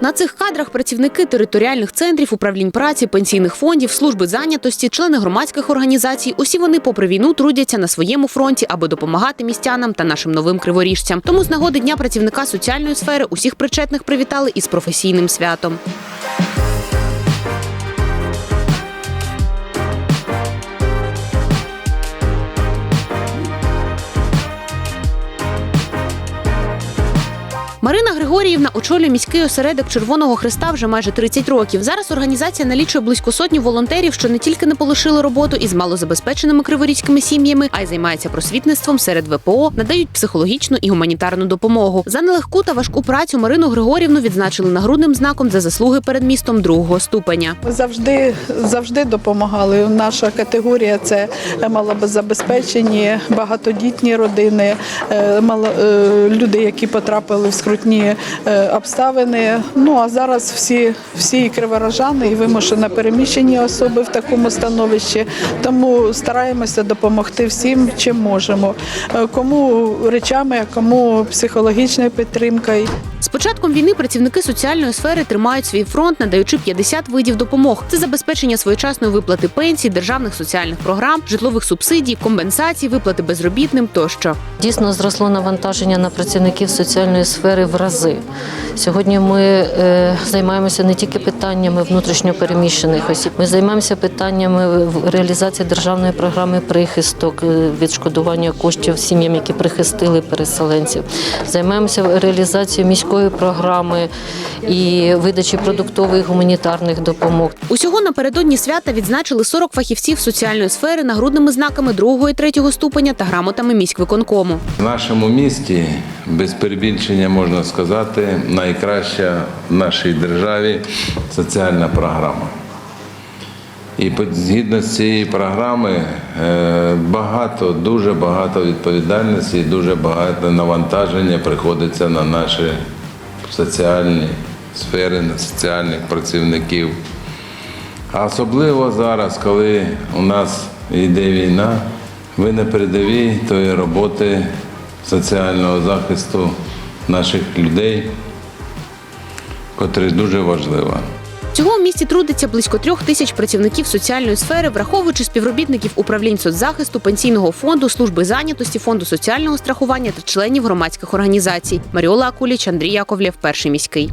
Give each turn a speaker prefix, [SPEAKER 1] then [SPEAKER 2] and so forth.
[SPEAKER 1] На цих кадрах працівники територіальних центрів, управлінь праці, пенсійних фондів, служби зайнятості, члени громадських організацій. Усі вони, попри війну, трудяться на своєму фронті, аби допомагати містянам та нашим новим криворіжцям. Тому з нагоди дня працівника соціальної сфери усіх причетних привітали із професійним святом. Марина Григоріївна очолює міський осередок Червоного Христа вже майже 30 років. Зараз організація налічує близько сотні волонтерів, що не тільки не полишили роботу із малозабезпеченими криворізькими сім'ями, а й займаються просвітництвом серед ВПО, надають психологічну і гуманітарну допомогу. За нелегку та важку працю Марину Григорівну відзначили нагрудним знаком за заслуги перед містом другого ступеня.
[SPEAKER 2] Ми завжди завжди допомагали. Наша категорія це малозабезпечені, багатодітні родини, е, мало- е, люди, які потрапили в скрутні е, обставини. Ну а зараз всі, всі криворожани і вимушено переміщені особи в такому становищі. Тому стараємося допомогти всім, чим можемо. Е, Кому речами, кому психологічною підтримкою.
[SPEAKER 1] З початком війни працівники соціальної сфери тримають свій фронт, надаючи 50 видів допомог. Це забезпечення своєчасної виплати пенсій, державних соціальних програм, житлових субсидій, компенсацій, виплати безробітним тощо.
[SPEAKER 3] Дійсно зросло навантаження на працівників соціальної сфери в рази. Сьогодні ми е, займаємося не тільки питаннями внутрішньопереміщених осіб, ми займаємося питаннями реалізації державної програми прихисток, е, відшкодування коштів сім'ям, які прихистили переселенців. Займаємося реалізацією міської програми і видачі продуктових гуманітарних допомог.
[SPEAKER 1] Усього напередодні свята відзначили 40 фахівців соціальної сфери нагрудними знаками другого і третього ступеня та грамотами міськвиконкому.
[SPEAKER 4] В нашому місті, без перебільшення можна сказати, найкраща в нашій державі соціальна програма. І згідно з цієї програми е, багато, дуже багато відповідальності і дуже багато навантаження приходиться на наші соціальні сфери, на соціальних працівників. А особливо зараз, коли у нас йде війна, ви на передовій тої роботи соціального захисту наших людей, котра дуже важлива.
[SPEAKER 1] Всього в місті трудиться близько трьох тисяч працівників соціальної сфери, враховуючи співробітників управлінь соцзахисту, пенсійного фонду, служби зайнятості, фонду соціального страхування та членів громадських організацій. Маріола Акуліч, Андрій Яковлєв, перший міський.